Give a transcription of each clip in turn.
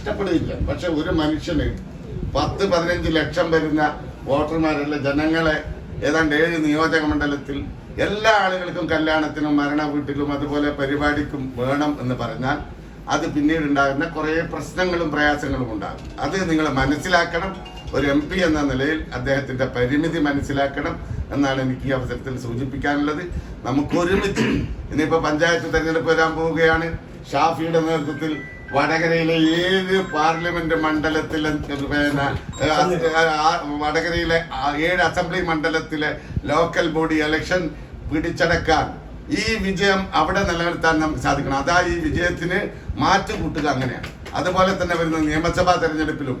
ഇഷ്ടപ്പെടുകയില്ല പക്ഷെ ഒരു മനുഷ്യന് പത്ത് പതിനഞ്ച് ലക്ഷം വരുന്ന വോട്ടർമാരുള്ള ജനങ്ങളെ ഏതാണ്ട് ഏഴ് നിയോജക മണ്ഡലത്തിൽ എല്ലാ ആളുകൾക്കും കല്യാണത്തിനും മരണ വീട്ടിലും അതുപോലെ പരിപാടിക്കും വേണം എന്ന് പറഞ്ഞാൽ അത് പിന്നീട് ഉണ്ടാകുന്ന കുറേ പ്രശ്നങ്ങളും പ്രയാസങ്ങളും ഉണ്ടാകും. അത് നിങ്ങൾ മനസ്സിലാക്കണം. ഒരു എം പി എന്ന നിലയിൽ അദ്ദേഹത്തിന്റെ പരിമിതി മനസ്സിലാക്കണം എന്നാണ് എനിക്ക് ഈ അവസരത്തിൽ സൂചിപ്പിക്കാനുള്ളത്. നമുക്ക് ഒരുമിച്ച് ഇനിയിപ്പോ പഞ്ചായത്ത് തെരഞ്ഞെടുപ്പ് വരാൻ പോവുകയാണ്. ഷാഫിയുടെ നേതൃത്വത്തിൽ വടകരയിലെ ഏത് പാർലമെന്റ് മണ്ഡലത്തിലെ വടകരയിലെ ഏഴ് അസംബ്ലി മണ്ഡലത്തിലെ ലോക്കൽ ബോഡി ഇലക്ഷൻ പിടിച്ചടക്കാൻ ഈ വിജയം അവിടെ നിലനിർത്താൻ നമുക്ക് സാധിക്കണം. അതാ ഈ വിജയത്തിന് മാറ്റു കൂട്ടുക അങ്ങനെയാണ്. അതുപോലെ തന്നെ വരുന്ന നിയമസഭാ തെരഞ്ഞെടുപ്പിലും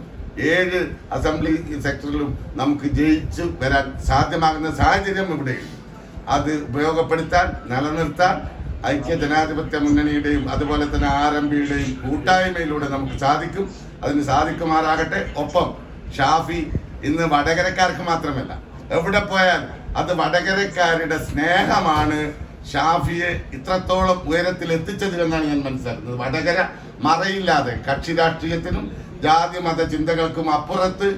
ഏഴ് അസംബ്ലി സെക്ടറിലും നമുക്ക് ജയിച്ച് വരാൻ സാധ്യമാകുന്ന സാഹചര്യം ഇവിടെയുണ്ട്. അത് ഉപയോഗപ്പെടുത്താൻ നിലനിർത്താൻ ഐക്യ ജനാധിപത്യ മുന്നണിയുടെയും അതുപോലെ തന്നെ ആർ എം പിയുടെയും കൂട്ടായ്മയിലൂടെ നമുക്ക് സാധിക്കും. അതിന് സാധിക്കുമാറാകട്ടെ. ഒപ്പം ഷാഫി ഇന്ന് വടകരക്കാർക്ക് മാത്രമല്ല എവിടെ പോയാൽ അത് വടകരക്കാരുടെ സ്നേഹമാണ് ഷാഫിയെ ഇത്രത്തോളം ഉയരത്തിൽ എത്തിച്ചത് എന്നാണ് ഞാൻ മനസ്സിലാക്കുന്നത്. വടകര മറയില്ലാതെ കക്ഷി രാഷ്ട്രീയത്തിനും ജാതി മത ചിന്തകൾക്കും അപ്പുറത്ത്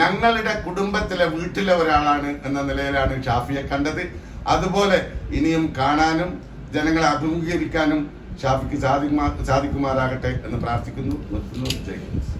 ഞങ്ങളുടെ കുടുംബത്തിലെ വീട്ടിലെ ഒരാളാണ് എന്ന നിലയിലാണ് ഷാഫിയെ കണ്ടത്. അതുപോലെ ഇനിയും കാണാനും ജനങ്ങളെ അഭിമുഖീകരിക്കാനും ഷാഫിക്ക് സാധിക്കുമാ സാധിക്കുമാറാകട്ടെ എന്ന് പ്രാർത്ഥിക്കുന്നു നിർത്തുന്നു ഹിന്ദ്.